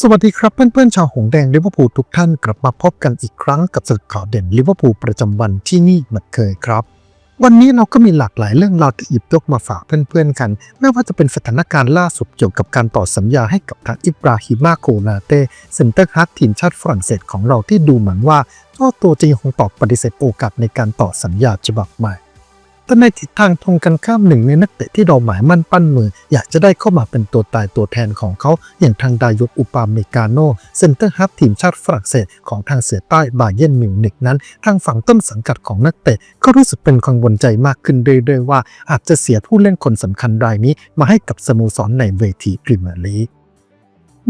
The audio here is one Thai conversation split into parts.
สวัสดีครับเพื่อนๆ ชาวหงแดงลิเวอร์พูลทุกท่านกลับมาพบกันอีกครั้งกับสรุปข่าวเด่นลิเวอร์พูลประจำวันที่นี่เหมือนเคยครับ วันนี้เราก็มีหลากหลายเรื่องราวที่หยิบยกมาฝากเพื่อนๆกัน ไม่ว่าจะเป็นสถานการณ์ล่าสุดเกี่ยวกับการต่อสัญญาให้กับทางอิบราฮิมาโกนาเต้เซนเตอร์ฮาร์ดทีมชาติฝรั่งเศสของเราที่ดูเหมือนว่าเจ้าตัวจะยังคงตอบปฏิเสธโอกาสในการต่อสัญญาฉบับใหม่ แต่ในทิศทางตรงกันข้ามหนึ่งในนักเตะที่เราหมายมั่นปั้นมือ อยากจะได้เข้ามาเป็นตัวตายตัวแทนของเขา อย่างทางดายกอุปาเมกาโนเซนเตอร์ฮับทีมชาติฝรั่งเศสของทางเสือใต้บาเยนมิวนิกนั้น ทางฝั่งต้นสังกัดของนักเตะก็รู้สึกเป็นกังวลใจมากขึ้นเรื่อยๆว่า อาจจะเสียผู้เล่นคนสำคัญรายนี้มาให้กับสโมสรในเวทีพรีเมียร์ลีก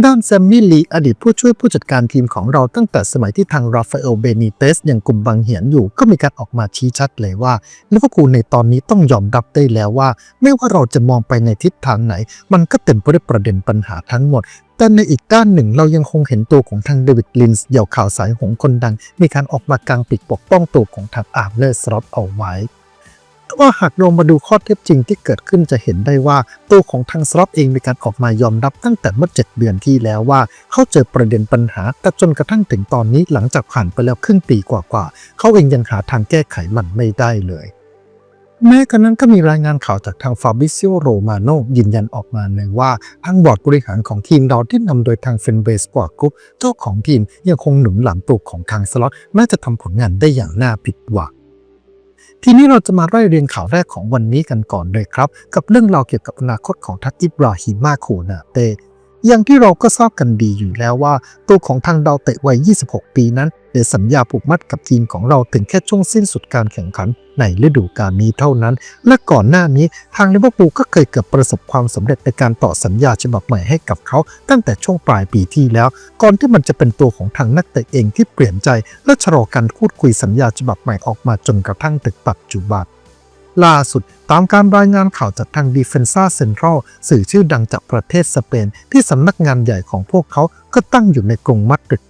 ด้านแซมมี่ลีอดีตผู้ช่วยผู้จัดการทีมของเราตั้งแต่สมัยที่ทางราฟาเอลเบนิเตสยังกลุ่มบางเหียนอยู่ก็มีการออกมาชี้ชัดเลยว่าลิเวอร์พูลในตอนนี้ต้องยอมรับได้แล้วว่า ไม่ว่าเราจะมองไปในทิศทางไหน มันก็เต็มไปด้วยประเด็นปัญหาทั้งหมด แต่ในอีกด้านหนึ่งเรายังคงเห็นตัวของทางเดวิดลินส์เหยี่ยวข่าวสายหงส์คนดัง มีการออกมากางปีกปกป้องตัวของทางอาร์มเลอร์สล็อตเอาไว้ ว่าหากเรามาดูข้อเท็จจริงที่เกิดขึ้นจะเห็นได้ว่า ตัวของทางสล็อตเองมีการออกมายอมรับตั้งแต่เมื่อ 7 เดือนที่แล้วว่า เขาเจอประเด็นปัญหา แต่จนกระทั่งถึงตอนนี้หลังจากผ่านไปแล้วครึ่งปีกว่าๆเขาเองยังหาทางแก้ไขมันไม่ได้เลยแม้กระนั้นก็มีรายงานข่าวจากทางฟาบิซิโอโรมาโนยืนยันออกมาเลยว่าทางบอร์ดบริหารของทีมเราที่นำโดยทางเฟนเบสปอร์กรุ๊ปเจ้าของทีมยังคงหนุนหลังตัวของทางสล็อตแม้จะทำผลงานได้อย่างน่าผิดหวัง ทีนี้เราจะมาไล่เรียงข่าวแรกของวันนี้กันก่อนเลยครับ กับเรื่องราวเกี่ยวกับอนาคตของทัตอิบราฮิมาโคนาเตอย่างที่เราก็ทราบกันดีอยู่แล้วว่า ตัวของทางดาวเตะวัย 26 ปีนั้น เดสัญญาผูกมัดกับทีมของเราถึงแค่ช่วงสิ้นสุดการแข่งขันในฤดูกาลนี้เท่านั้น และก่อนหน้านี้ทางลิเวอร์พูลก็เคยเกือบประสบความสำเร็จในการต่อสัญญาฉบับใหม่ให้กับเขา ตั้งแต่ช่วงปลายปีที่แล้ว ก่อนที่มันจะเป็นตัวของทางนักเตะเองที่เปลี่ยนใจ และชะลอการพูดคุยสัญญาฉบับใหม่ออกมาจนกระทั่งถึงปัจจุบันล่าสุดตามการรายงานข่าวจากทาง Defensa Central สื่อชื่อดังจากประเทศสเปน ที่สำนักงานใหญ่ของพวกเขาก็ตั้งอยู่ในกรุงมาดริด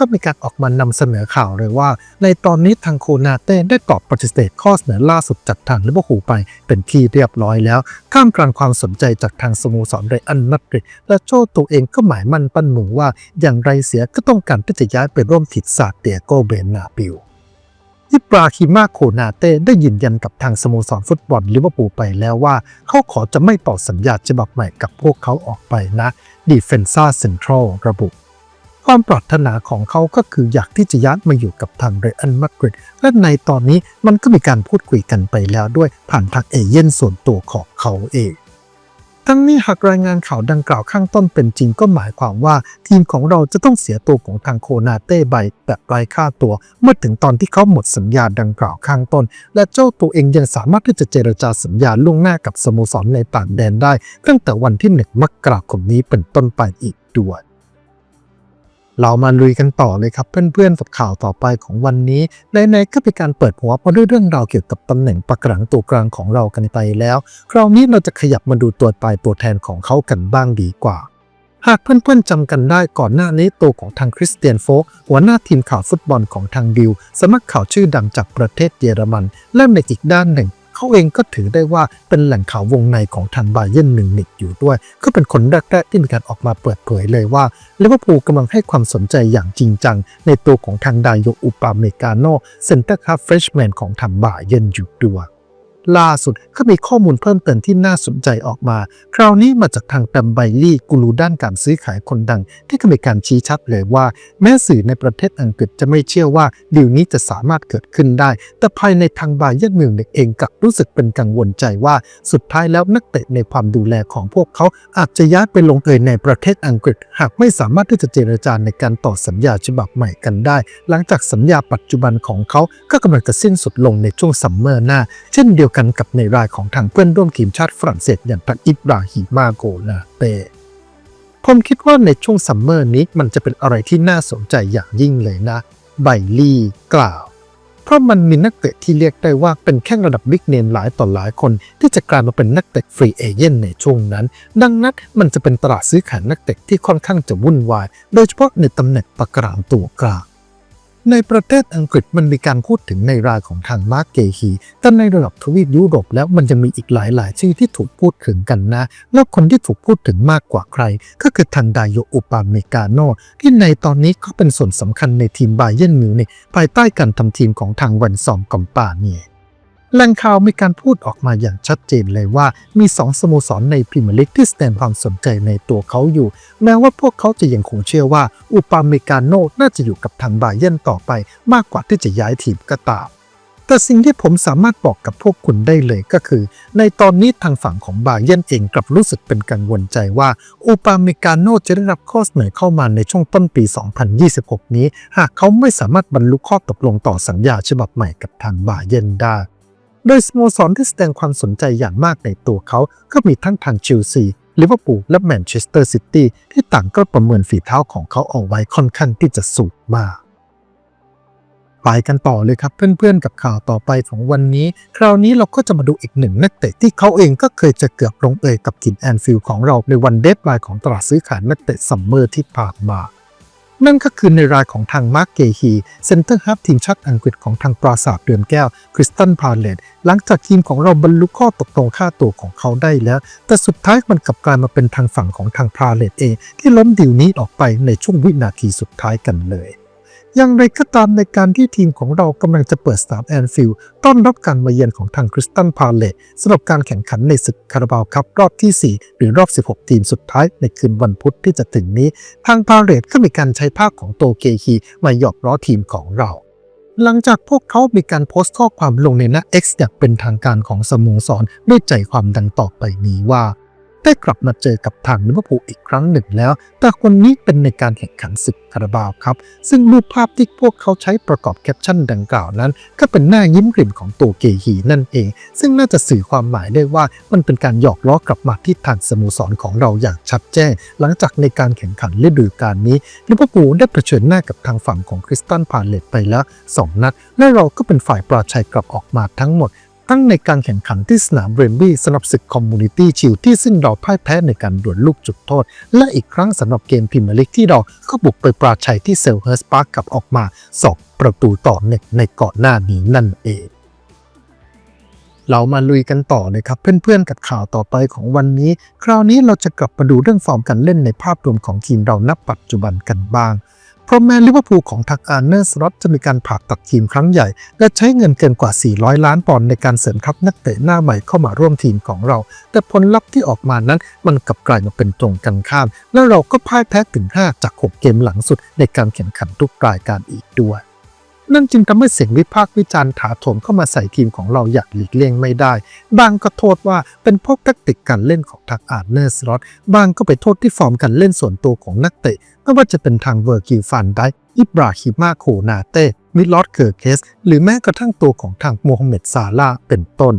ก็มีการออกมานำเสนอข่าวเลยว่า ในตอนนี้ทางโคนาเต้ได้ตอบปฏิเสธข้อเสนอล่าสุดจากทางลิเวอร์พูลไปเป็นที่เรียบร้อยแล้วท่ามกลางความสนใจจากทางสโมสรไรอันมาดริดและโจตัวเองก็หมายมั่นปั้นมือว่า อย่างไรเสียก็ต้องการที่จะย้ายไปร่วมทีมซาเตียโกเบนนาบิลอิบราฮิมาโคนาเต้ได้ยืนยันกับทางสโมสรฟุตบอลลิเวอร์พูลไปแล้วว่า เขาขอจะไม่ต่อสัญญาฉบับใหม่กับพวกเขาออกไปนะดีเฟนซ่าเซ็นทรัลระบุ ความปรารถนาของเขาก็คืออยากที่จะย้ายมาอยู่กับทางเรอัลมาดริดและในตอนนี้มันก็มีการพูดคุยกันไปแล้วด้วยผ่านทางเอเย่นส่วนตัวของเขาเองทั้งนี้หากรายงานข่าวดังกล่าวข้างต้นเป็นจริงก็หมายความว่า ทีมของเราจะต้องเสียตัวของทางโคนาเต้ไปแบบไร้ค่าตัว เมื่อถึงตอนที่เขาหมดสัญญาดังกล่าวข้างต้น และเจ้าตัวเองยังสามารถที่จะเจรจาสัญญาล่วงหน้ากับสโมสรในต่างแดนได้ ตั้งแต่วันที่หนึ่งมกราคมนี้เป็นต้นไปอีกด้วย เรามาลุยกันต่อเลยครับ เพื่อนๆกับข่าวต่อไปของวันนี้ในๆก็เป็นการเปิดหัวมาด้วยเรื่องราวเกี่ยวกับตำแหน่งปากหลังตัวกลางของเรากันไปแล้ว คราวนี้เราจะขยับมาดูตัวปลายตัวแทนของเขากันบ้างดีกว่าหากเพื่อนๆจำกันได้ก่อนหน้านี้ตัวของทางคริสเตียนโฟกหัวหน้าทีมข่าวฟุตบอลของทางดิว สมัครข่าวชื่อดังจากประเทศเยอรมัน และในอีกด้านหนึ่ง เขาเองก็ถือได้ว่าเป็นแหล่งข่าววงในของทางบาเยนหนึ่งนิกอยู่ด้วย ก็เป็นคนแรกๆที่มีการออกมาเปิดเผยเลยว่าลิเวอร์พูลกำลังให้ความสนใจอย่างจริงจัง ในตัวของทางดายโยอุปาเมกาโนเซนเตอร์คาเฟรชแมนของทางบาเยนอยู่ด้วย ล่าสุดก็มีข้อมูลเพิ่มเติมที่น่าสนใจออกมา คราวนี้มาจากทางแปมไบลี่กูรูด้านการซื้อขายคนดัง ที่ก็มีการชี้ชัดเลยว่า แม้สื่อในประเทศอังกฤษจะไม่เชื่อว่าดีลนี้จะสามารถเกิดขึ้นได้ แต่ภายในทางบาเยร์นมิวนิกเองกลับรู้สึกเป็นกังวลใจว่า สุดท้ายแล้วนักเตะในความดูแลของพวกเขาอาจจะย้ายไปลงเอยในประเทศอังกฤษ หากไม่สามารถที่จะเจรจาในการต่อสัญญาฉบับใหม่กันได้ หลังจากสัญญาปัจจุบันของเขาก็กำลังจะสิ้นสุดลงในช่วงซัมเมอร์หน้า เช่นเดียวกันกับในรายของทางเพื่อนร่วมทีมชาติฝรั่งเศสอย่างทางอิบราฮิมาโกนาเต้ผมคิดว่าในช่วงซัมเมอร์นี้มันจะเป็นอะไรที่น่าสนใจอย่างยิ่งเลยนะ ไบลี่กล่าว เพราะมันมีนักเตะที่เรียกได้ว่าเป็นแข้งระดับบิ๊กเนมหลายต่อหลายคนที่จะกลายมาเป็นนักเตะฟรีเอเจนต์ในช่วงนั้น ดังนั้นมันจะเป็นตลาดซื้อขายนักเตะที่ค่อนข้างจะวุ่นวาย โดยเฉพาะในตำแหน่งปากกลางตัวกลาง ในประเทศอังกฤษมันมีการพูดถึงในรายของทางมาร์กเกฮีแต่ในระดับทวีปยุโรปแล้วมันจะมีอีกหลายๆ ชื่อที่ถูกพูดถึงกันนะ แล้วคนที่ถูกพูดถึงมากกว่าใคร ก็คือทางดายโยอุปาเมกาโนที่ในตอนนี้เขาเป็นส่วนสำคัญในทีมไบเยนมิวนิกภายใต้การทำทีมของทางวันซอมกอมปาเนี่ย แหล่งข่าวมีการพูดออกมาอย่างชัดเจนเลยว่ามีสองสโมสรในพรีเมียร์ลีกที่แสดงความสนใจในตัวเขาอยู่ แม้ว่าพวกเขาจะยังคงเชื่อว่าอุปาเมกาโนน่าจะอยู่กับทางบาเยร์นต่อไปมากกว่าที่จะย้ายทีมก็ตามแต่สิ่งที่ผมสามารถบอกกับพวกคุณได้เลยก็คือ ในตอนนี้ทางฝั่งของบาเยร์นเองกลับรู้สึกเป็นกังวลใจว่าอุปาเมกาโนจะได้รับข้อเสนอเข้ามาในช่วงต้นปี 2026 นี้ หากเขาไม่สามารถบรรลุข้อตกลงต่อสัญญาฉบับใหม่กับทางบาเยร์นได้ โดยสโมสรที่แสดงความสนใจอย่างมากในตัวเขาก็มีทั้งทางเชลซีลิเวอร์พูลและแมนเชสเตอร์ซิตี้ที่ต่างก็ประเมินฝีเท้าของเขาเอาไว้ค่อนข้างที่จะสูงมากไปกันต่อเลยครับเพื่อนๆกับข่าวต่อไปของวันนี้ คราวนี้เราก็จะมาดูอีกหนึ่งนักเตะที่เขาเองก็เคยจะเกือบลงเอยกับกินแอนฟิลด์ของเราในวันเดดไลน์ของตลาดซื้อขายนักเตะซัมเมอร์ที่ผ่านมา นั่นก็คือในรายของทางมาร์กเกฮีเซนเตอร์ฮับทีมชาติอังกฤษของทางปราสาทเดือนแก้วคริสตันพาเลตหลังจากทีมของเราบรรลุข้อตกลงค่าตัวของเขาได้แล้ว แต่สุดท้ายมันกลับกลายมาเป็นทางฝั่งของทางพาเลตเองที่ล้มดีลนี้ออกไปในช่วงวินาทีสุดท้ายกันเลย อย่างไรก็ตามในการที่ทีมของเรากำลังจะเปิดสนามแอนฟิลด์ต้อนรับการมาเยือนของทางคริสตันพาเลตสำหรับการแข่งขันในศึกคาราบาวคัพรอบที่ 4 หรือรอบ 16 ทีมสุดท้ายในคืนวันพุธที่จะถึงนี้ ทางพาเลตก็มีการใช้ภาพของโตเกฮีมาหยอกล้อทีมของเราหลังจากพวกเขามีการโพสต์ข้อความลงในหน้า X อย่างเป็นทางการของสโมสรด้วยใจความดังต่อไปนี้ว่า ได้กลับมาเจอกับทางลิเวอร์พูลอีกครั้งหนึ่งแล้ว แต่คนนี้เป็นในการแข่งขันศึกคาราบาวครับ ซึ่งรูปภาพที่พวกเขาใช้ประกอบแคปชั่นดังกล่าวนั้น ก็เป็นหน้ายิ้มกลิ่มของตัวเกฮีนั่นเอง ซึ่งน่าจะสื่อความหมายได้ว่ามันเป็นการหยอกล้อกลับมาที่ทางสโมสรของเราอย่างชัดแจ้ง หลังจากในการแข่งขันฤดูกาลนี้ลิเวอร์พูลได้เผชิญหน้ากับทางฝั่งของคริสตันพาเลตไปแล้วสองนัด และเราก็เป็นฝ่ายปราชัยกลับออกมาทั้งหมด ทั้งในการแข่งขันที่สนามเบรนบี้สำหรับศึกคอมมูนิตี้ชิลที่ซึ่งเราพ่ายแพ้ในการดวลลูกจุดโทษ และอีกครั้งสำหรับเกมพรีเมียร์ลีกที่เราก็บุกไปปราชัยที่เซลเฮิร์สปาร์กกลับออกมาสองประตูต่อหนึ่งในก่อนหน้านี้นั่นเองเรามาลุยกันต่อเลยครับเพื่อนๆกับข่าวต่อไปของวันนี้ คราวนี้เราจะกลับมาดูเรื่องฟอร์มการเล่นในภาพรวมของทีมเราณปัจจุบันกันบ้าง เพราะแม้ลิเวอร์พูลของทักอาร์เนอร์สล็อตจะมีการผ่าตัดทีมครั้งใหญ่ และใช้เงินเกินกว่า 400 ล้านปอนด์ในการเสริมทัพนักเตะหน้าใหม่เข้ามาร่วมทีมของเรา แต่ผลลัพธ์ที่ออกมานั้นมันกลับกลายมาเป็นตรงกันข้าม และเราก็พ่ายแพ้ถึง 5 จาก 6 เกมหลังสุดในการแข่งขันทุกรายการอีกด้วย นั่นจึงทำให้เสียงวิพากษ์วิจารณ์ถาโถมเข้ามาใส่ทีมของเราอย่างหลีกเลี่ยงไม่ได้ บางก็โทษว่าเป็นพราะแทคติกการเล่นของทางอาร์เนอร์สล็อตบางก็ไปโทษที่ฟอร์มการเล่นส่วนตัวของนักเตะไม่ว่าจะเป็นทางเวอร์กิลฟันได้อิบราฮิมาโคนาเต้มิลอดเกิร์เคส หรือแม้กระทั่งตัวของทางโมฮัมเหม็ดซาลาเป็นต้น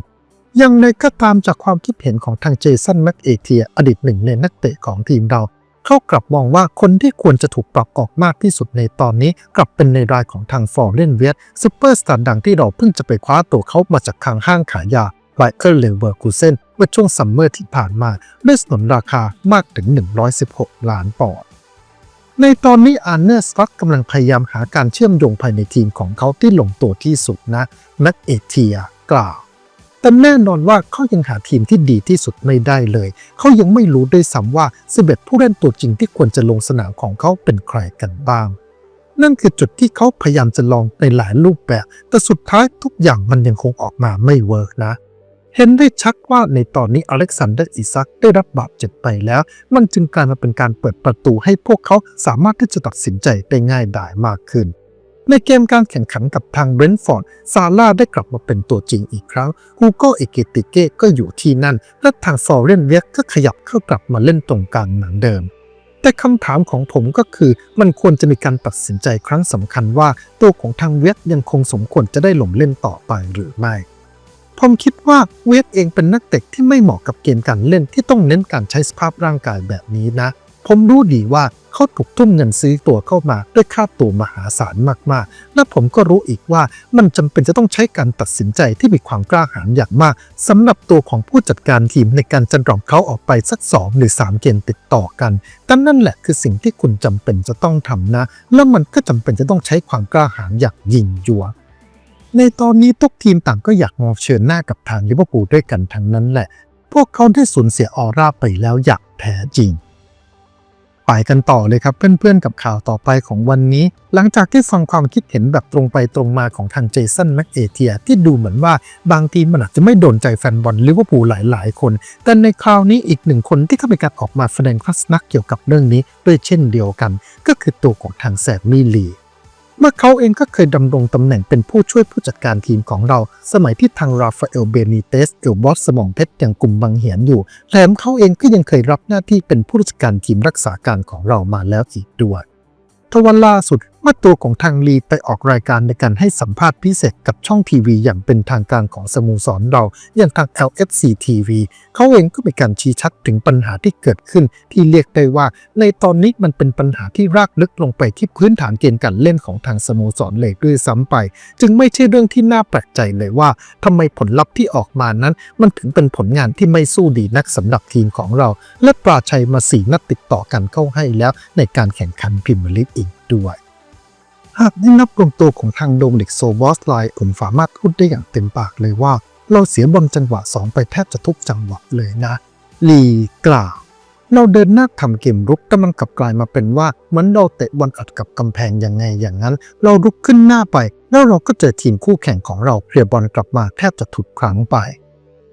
อย่างไรก็ตามจากความคิดเห็นของทางเจสันแม็กเอเทียอดีตหนึ่งในนักเตะของทีมเรา เขากลับมองว่าคนที่ควรจะถูกปรับออกมากที่สุดในตอนนี้ กลับเป็นในรายของทางฟอร์เรนเวียตซูเปอร์สตาร์ดังที่เราเพิ่งจะไปคว้าตัวเขามาจากทางห้างขายยาไบเออร์เลเวอร์คูเซนเมื่อช่วงซัมเมอร์ที่ผ่านมาด้วยสนนราคามากถึง 116 ล้านปอนด์ในตอนนี้อาร์เนอร์สต็อกกำลังพยายามหาการเชื่อมโยงภายในทีมของเขาที่ลงตัวที่สุดนะแม็กเอเทียกล่าว แต่แน่นอนว่าเขายังหาทีมที่ดีที่สุดไม่ได้เลย เขายังไม่รู้ด้วยซ้ำว่า 11 ผู้เล่นตัวจริงที่ควรจะลงสนามของเขาเป็นใครกันบ้าง นั่นคือจุดที่เขาพยายามจะลองในหลายรูปแบบ แต่สุดท้ายทุกอย่างมันยังคงออกมาไม่เวิร์กนะเห็นได้ชัดว่าในตอนนี้อเล็กซานเดอร์อิซักได้รับบาดเจ็บไปแล้ว มันจึงกลายมาเป็นการเปิดประตูให้พวกเขาสามารถที่จะตัดสินใจได้ง่ายดายมากขึ้น ในเกมการแข่งขันกับทางเบรนท์ฟอร์ด ซาร่าได้กลับมาเป็นตัวจริงอีกครั้ง ฮูโกเอเกติเก้ก็อยู่ที่นั่น และทางฟอร์เรนเวียกก็ขยับเข้ากลับมาเล่นตรงกลางเหมือนเดิม แต่คำถามของผมก็คือ มันควรจะมีการตัดสินใจครั้งสำคัญว่า ตัวของทางเวียกยังคงสมควรจะได้ลงเล่นต่อไปหรือไม่ผมคิดว่าเวทเองเป็นนักเตะที่ไม่เหมาะกับเกมการเล่นที่ต้องเน้นการใช้สภาพร่างกายแบบนี้นะ ผมรู้ดีว่าเขาถูกทุ่มเงินซื้อตัวเข้ามาด้วยค่าตัวมหาศาลมากๆ และผมก็รู้อีกว่ามันจำเป็นจะต้องใช้การตัดสินใจที่มีความกล้าหาญอย่างมากสำหรับตัวของผู้จัดการทีมในการจะดรอปเขาออกไปสัก 2 หรือ 3 เกมติดต่อกันแต่นั่นแหละคือสิ่งที่คุณจำเป็นจะต้องทำนะ แล้วมันก็จำเป็นจะต้องใช้ความกล้าหาญอย่างยิ่งยวดในตอนนี้ทุกทีมต่างก็อยากมองเชิญหน้ากับทางลิเวอร์พูลด้วยกันทั้งนั้นแหละ พวกเขาได้สูญเสียออร่าไปแล้วอย่างแท้จริง ไปกันต่อเลยครับเพื่อนๆกับข่าวต่อไปของวันนี้ หลังจากที่ฟังความคิดเห็นแบบตรงไปตรงมาของทางเจสันแม็กเอเทียที่ดูเหมือนว่าบางทีมันอาจจะไม่โดนใจแฟนบอลลิเวอร์พูลหลายๆ คน แต่ในคราวนี้อีกหนึ่งคนที่เข้าไปการออกมาแสดงทัศนักเกี่ยวกับเรื่องนี้ด้วยเช่นเดียวกัน ก็คือตัวของทางแซมมี่ลี เมื่อเขาเองก็เคยดำรงตำแหน่งเป็นผู้ช่วยผู้จัดการทีมของเรา สมัยที่ทางราฟาเอลเบนิเตสเอลบอสสมองเพชรอย่างกลุ่มบังเหียนอยู่แถมเขาเองก็ยังเคยรับหน้าที่เป็นผู้จัดการทีมรักษาการของเรามาแล้วอีกด้วยทวันล่าสุด เมื่อตัวของทางลีไปออกรายการในการให้สัมภาษณ์พิเศษกับช่องทีวีอย่างเป็นทางการของสโมสรเราอย่างทาง LFC TV เขาเองก็มีการชี้ชัดถึงปัญหาที่เกิดขึ้น ที่เรียกได้ว่า ในตอนนี้มันเป็นปัญหาที่รากลึกลงไปที่พื้นฐานเกณฑ์การเล่นของทางสโมสรเลยด้วยซ้ำไป จึงไม่ใช่เรื่องที่น่าแปลกใจเลยว่าทำไมผลลัพธ์ที่ออกมานั้น มันถึงเป็นผลงานที่ไม่สู้ดีนักสำหรับทีมของเรา และปราชัยมาสีนัดติดต่อกันเข้าให้แล้วในการแข่งขันพรีเมียร์ลีกอีกด้วย หากได้นับรวมตัวของทางโดมนิกโซบอสไลน์ผมสามารถพูดได้อย่างเต็มปากเลยว่า เราเสียบอลจังหวะ 2 ไปแทบจะทุกจังหวะเลยนะ ลีกล่าวเราเดินหน้าทำเกมรุกแต่มันกลับกลายมาเป็นว่าเหมือนเราเตะบอลอัดกับกำแพงยังไงอย่างนั้น เรารุกขึ้นหน้าไป แล้วเราก็เจอทีมคู่แข่งของเราเคลียร์บอลกลับมาแทบจะทุกครั้งไป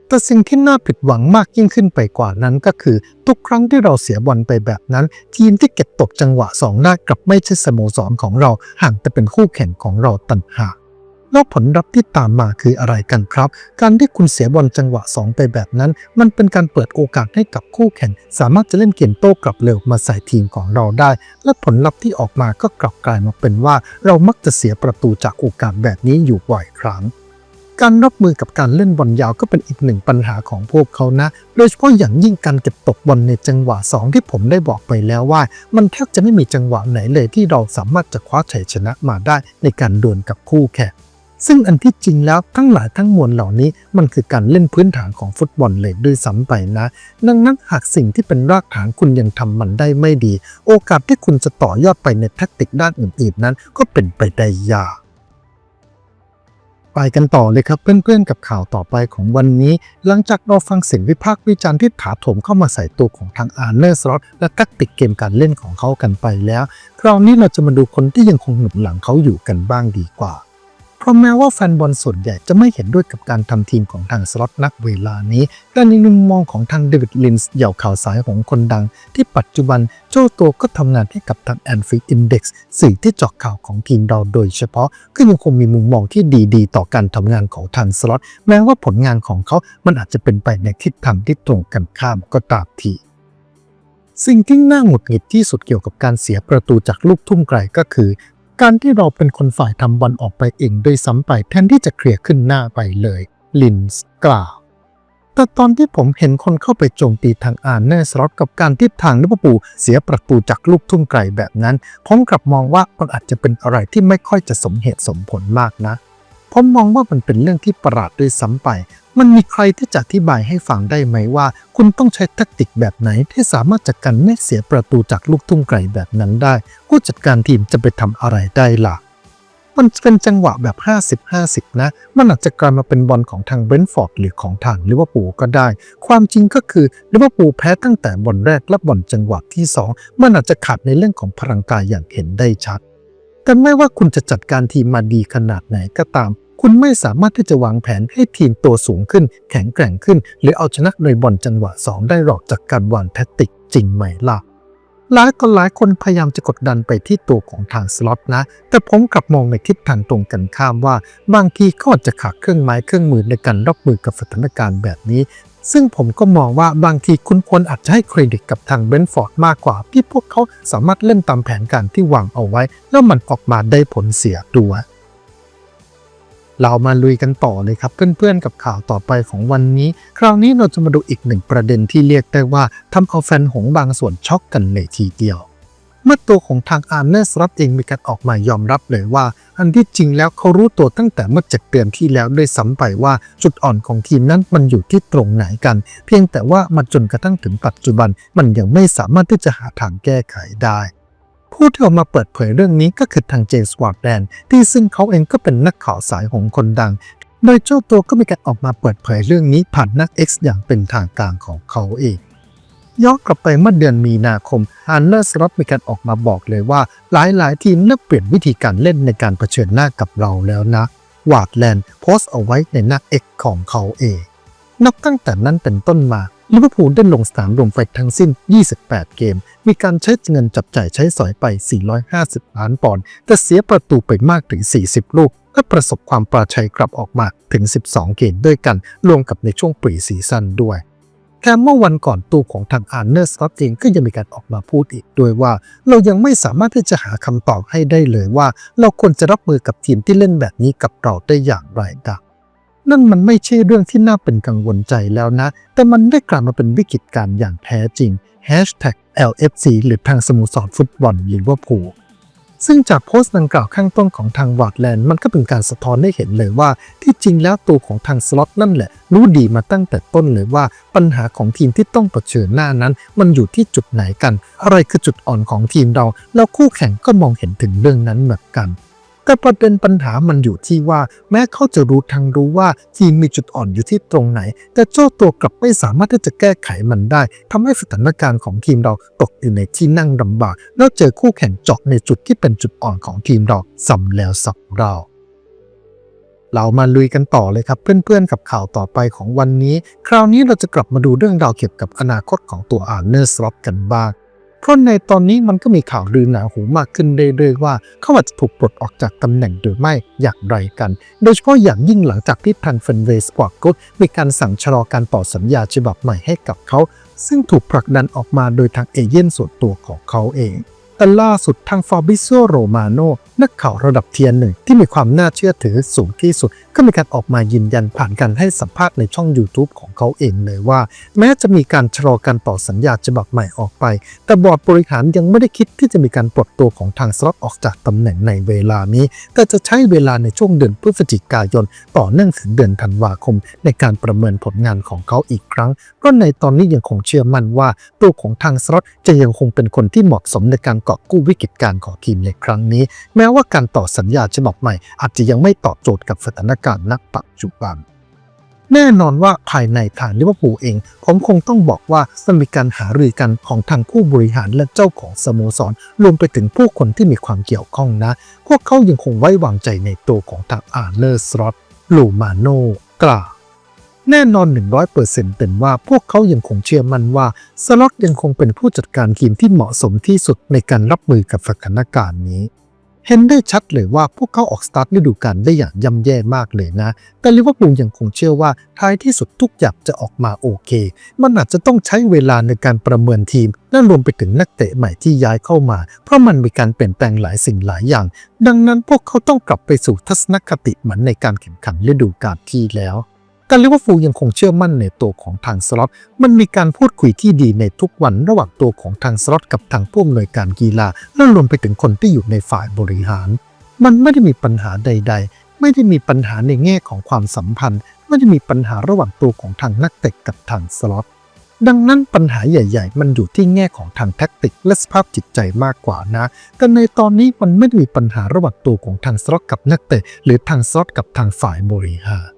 แต่สิ่งที่น่าผิดหวังมากยิ่งขึ้นไปกว่านั้นก็คือ ทุกครั้งที่เราเสียบอลไปแบบนั้น ทีมที่เก็บตกจังหวะสองได้กลับไม่ใช่สโมสรของเราห่างแต่เป็นคู่แข่งของเราตันหากแล้วผลลัพธ์ที่ตามมาคืออะไรกันครับ การที่คุณเสียบอลจังหวะ 2 ไปแบบนั้น มันเป็นการเปิดโอกาสให้กับคู่แข่ง สามารถจะเล่นเกมโต้กลับเร็วมาใส่ทีมของเราได้ และผลลัพธ์ที่ออกมาก็กลับกลายมาเป็นว่า เรามักจะเสียประตูจากโอกาสแบบนี้อยู่บ่อยครั้ง การรับมือกับการเล่นบอลยาวก็เป็นอีกหนึ่งปัญหาของพวกเขานะ โดยเฉพาะอย่างยิ่งการเก็บตกบอลในจังหวะ 2 ที่ผมได้บอกไปแล้วว่า มันแทบจะไม่มีจังหวะไหนเลยที่เราสามารถจะคว้าชัยชนะมาได้ในการดวลกับคู่แข่งซึ่งอันที่จริงแล้วทั้งหลายทั้งมวลเหล่านี้มันคือการเล่นพื้นฐานของฟุตบอลเลยด้วยซ้ำไปนะ ดังนั้นหากสิ่งที่เป็นรากฐานคุณยังทำมันได้ไม่ดี โอกาสที่คุณจะต่อยอดไปในแทคติกด้านอื่นๆนั้น ก็เป็นไปได้ยาก ไปกันต่อเลยครับเพื่อนๆกับข่าวต่อไปของวันนี้ หลังจากเราฟังเสียงวิพากษ์วิจารณ์ที่ถาโถมเข้ามาใส่ตัวของทางอาร์เนอร์สล็อตและกักติกเกมการเล่นของเขากันไปแล้ว คราวนี้เราจะมาดูคนที่ยังคงหนุนหลังเขาอยู่กันบ้างดีกว่า เพราะแม้ว่าแฟนบอลส่วนใหญ่จะไม่เห็นด้วยกับการทำทีมของทางสล็อตนักเวลานี้ แต่ในมุมมองของทางเดวิดลินส์เหย่าข่าวสายของคนดัง ที่ปัจจุบันเจ้าตัวก็ทำงานให้กับทางแอนฟิอินเด็กซ์สื่อที่เจาะข่าวของทีมเราโดยเฉพาะก็ยังคงมีมุมมองที่ดีๆ ต่อการทำงานของทางสล็อตแม้ว่าผลงานของเขา มันอาจจะเป็นไปในทิศทางที่ตรงกันข้ามก็ตามทีสิ่งที่น่าหงุดหงิดที่สุดเกี่ยวกับการเสียประตูจากลูกทุ่มไกลก็คือ การที่เราเป็นคนฝ่ายทำบอลออกไปเองโดยซ้ำไปแทนที่จะเคลียร์ขึ้นหน้าไปเลย ลินส์กล่าว แต่ตอนที่ผมเห็นคนเข้าไปโจมตีทางอาร์เนอร์สล็อตกับการที่ทางลิเวอร์พูลเสียประตูจากลูกทุ่มไกลแบบนั้น ผมกลับมองว่ามันอาจจะเป็นอะไรที่ไม่ค่อยจะสมเหตุสมผลมากนะผมมองว่ามันเป็นเรื่องที่ประหลาดด้วยซ้ำไป มันมีใครที่จะอธิบายให้ฟังได้ไหมว่า คุณต้องใช้แทคติกแบบไหนที่สามารถจัดการไม่เสียประตูจากลูกทุ่มไกลแบบนั้นได้ ผู้จัดการทีมจะไปทำอะไรได้ล่ะ มันเป็นจังหวะแบบ 50-50 นะ มันอาจจะกลายมาเป็นบอลของทางเบรนท์ฟอร์ดหรือของทางลิเวอร์พูลก็ได้ ความจริงก็คือลิเวอร์พูลแพ้ตั้งแต่บอลแรกและบอลจังหวะที่ 2 มันอาจจะขาดในเรื่องของพลังกายอย่างเห็นได้ชัดแต่ไม่ว่าคุณจะจัดการทีมมาดีขนาดไหนก็ตาม คุณไม่สามารถที่จะวางแผนให้ทีมตัวสูงขึ้น แข็งแกร่งขึ้น หรือเอาชนะโดยบอลจังหวะ 2 ได้หรอกจากการวางแทคติกจริงไหมล่ะหลายก็หลายคนพยายามจะกดดันไปที่ตัวของทางสล็อตนะ แต่ผมกลับมองในทิศทางตรงกันข้ามว่า บางทีเขาอาจจะขาดเครื่องไม้เครื่องมือในการรับมือกับสถานการณ์แบบนี้ ซึ่งผมก็มองว่าบางทีคุณควรอาจจะให้เครดิตกับทางเบนฟอร์ดมากกว่าที่พวกเขาสามารถเล่นตามแผนการที่วางเอาไว้ แล้วมันออกมาได้ผลเสียตัว เรามาลุยกันต่อเลยครับเพื่อนๆกับข่าวต่อไปของวันนี้ คราวนี้เราจะมาดูอีกหนึ่งประเด็นที่เรียกได้ว่าทำเอาแฟนหงบางส่วนช็อกกันเลยทีเดียวเมื่อตัวของทางอาร์เนสรับเองมีการออกมายอมรับเลยว่า อันที่จริงแล้วเขารู้ตัวตั้งแต่เมื่อเจ็ดเดือนที่แล้วด้วยซ้ำไปว่าจุดอ่อนของทีมนั้นมันอยู่ที่ตรงไหนกัน เพียงแต่ว่ามาจนกระทั่งถึงปัจจุบันมันยังไม่สามารถที่จะหาทางแก้ไขได้ ผู้ที่ออกมาเปิดเผยเรื่องนี้ก็คือทางเจส์วอร์แดนที่ซึ่งเขาเองก็เป็นนักข่าวสายของคนดัง โดยเจ้าตัวก็มีการออกมาเปิดเผยเรื่องนี้ผ่านนัก X อย่างเป็นทางการของเขาเองย้อนกลับไปเมื่อเดือนมีนาคมอันเลอร์สล็อตมีการออกมาบอกเลยว่า หลายๆ ทีมเริ่มเปลี่ยนวิธีการเล่นในการเผชิญหน้ากับเราแล้วนะ วาดแลนด์โพสต์เอาไว้ในหน้า X ของเขาเอง นับตั้งแต่นั้นเป็นต้นมา ลิเวอร์พูลได้ลงสนามรวมไฟทั้งสิ้น 28 เกม มีการใช้เงินจับจ่ายใช้สอยไป 450 ล้านปอนด์ แต่เสียประตูไปมากถึง 40 ลูก และประสบความปราชัยกลับออกมาถึง 12 เกมด้วยกัน รวมกับในช่วงปรีซีซั่นด้วยแถมเมื่อวันก่อนตัวของทางอาร์เนอร์สต็อตเองก็ยังมีการออกมาพูดอีกด้วยว่า เรายังไม่สามารถที่จะหาคำตอบให้ได้เลยว่า เราควรจะรับมือกับทีมที่เล่นแบบนี้กับเราได้อย่างไรดัก นั่นมันไม่ใช่เรื่องที่น่าเป็นกังวลใจแล้วนะ แต่มันได้กลายมาเป็นวิกฤตการ์อย่างแท้จริง LFC หรือทางสโมสรฟุตบอลลิเวอร์พูลซึ่งจากโพสต์ดังกล่าวข้างต้นของทางวอร์ดแลนด์มันก็เป็นการสะท้อนให้เห็นเลยว่า ที่จริงแล้วตัวของทางสล็อตนั่นแหละ รู้ดีมาตั้งแต่ต้นเลยว่าปัญหาของทีมที่ต้องเผชิญหน้านั้น มันอยู่ที่จุดไหนกัน อะไรคือจุดอ่อนของทีมเรา แล้วคู่แข่งก็มองเห็นถึงเรื่องนั้นเหมือนกัน แต่ประเด็นปัญหามันอยู่ที่ว่า แม้เขาจะรู้ทางรู้ว่าทีมมีจุดอ่อนอยู่ที่ตรงไหน แต่เจ้าตัวกลับไม่สามารถที่จะแก้ไขมันได้ทำให้สถานการณ์ของทีมเราตกอยู่ในที่นั่งลำบาก แล้วเจอคู่แข่งเจาะในจุดที่เป็นจุดอ่อนของทีมเราซ้ำแล้วซ้ำเล่าเรามาลุยกันต่อเลยครับเพื่อนๆกับข่าวต่อไปของวันนี้ คราวนี้เราจะกลับมาดูเรื่องราวเกี่ยวกับอนาคตของตัวอาร์เนอร์สล็อตกันบ้าง เพราะในตอนนี้มันก็มีข่าวลือหนาหูมากขึ้นเรื่อยๆว่า เขาอาจจะถูกปลดออกจากตำแหน่งหรือไม่อย่างไรกัน โดยเฉพาะอย่างยิ่งหลังจากที่ทางเฟนเวสปอร์ตกุดมีการสั่งชะลอการต่อสัญญาฉบับใหม่ให้กับเขา ซึ่งถูกผลักดันออกมาโดยทางเอเย่นส่วนตัวของเขาเอง แต่ล่าสุดทางฟาบิโซโรมาโนนักข่าวระดับเทียนหนึ่งที่มีความน่าเชื่อถือสูงที่สุด ก็มีการออกมายืนยันผ่านการให้สัมภาษณ์ในช่อง YouTube ของเขาเองเลยว่า แม้จะมีการชะลอการต่อสัญญาฉบับใหม่ออกไป แต่บอร์ดบริหารยังไม่ได้คิดที่จะมีการปลดตัวของทางสล็อตออกจากตำแหน่งในเวลานี้ แต่จะใช้เวลาในช่วงเดือนพฤศจิกายน ต่อเนื่องถึงเดือนธันวาคม ในการประเมินผลงานของเขาอีกครั้งเพราะในตอนนี้ยังคงเชื่อมั่นว่าตัวของทางสล็อตจะยังคงเป็นคนที่เหมาะสมในการกาะกู้วิกฤตการของทีมในครั้งนี้ แม้ว่าการต่อสัญญาฉบับใหม่ อาจจะยังไม่ตอบโจทย์กับสถานการณ์ณปัจจุบันแน่นอนว่าภายในทางลิเวอร์พูลเอง ผมคงต้องบอกว่ามันมีการหารือกันของทางผู้บริหารและเจ้าของสโมสร รวมไปถึงผู้คนที่มีความเกี่ยวข้องนะ พวกเขายังคงไว้วางใจในตัวของทางอาร์เลอร์สลอตลูมาโนกล่าว แน่นอน 100%เป็นว่าพวกเขายังคงเชื่อมั่นว่าสล็อตยังคงเป็นผู้จัดการทีมที่เหมาะสมที่สุดในการรับมือกับสถานการณ์นี้เห็นได้ชัดเลยว่าพวกเขาออกสตาร์ทฤดูกาลได้อย่างย่ำแย่มากเลยนะ แต่ลิเวอร์พูลยังคงเชื่อว่าท้ายที่สุดทุกอย่างจะออกมาโอเค มันอาจจะต้องใช้เวลาในการประเมินทีม และรวมไปถึงนักเตะใหม่ที่ย้ายเข้ามา เพราะมันมีการเปลี่ยนแปลงหลายสิ่งหลายอย่าง ดังนั้นพวกเขาต้องกลับไปสู่ทัศนคติเหมือนในการแข่งขันฤดูกาลที่แล้ว แต่ลิเวอร์พูลยังคงเชื่อมั่นในตัวของทางสล็อต มันมีการพูดคุยที่ดีในทุกวันระหว่างตัวของทางสล็อตกับทางผู้อำนวยการกีฬา และรวมไปถึงคนที่อยู่ในฝ่ายบริหาร มันไม่ได้มีปัญหาใด ๆ ไม่ได้มีปัญหาในแง่ของความสัมพันธ์ ไม่ได้มีปัญหาระหว่างตัวของทางนักเตะกับทางสล็อต ดังนั้นปัญหาใหญ่ ๆ มันอยู่ที่แง่ของทางแท็กติกและสภาพจิตใจมากกว่านะแต่ในตอนนี้มันไม่ได้มีปัญหาระหว่างตัวของทางสล็อตกับนักเตะหรือทางสล็อตกับทางฝ่ายบริหาร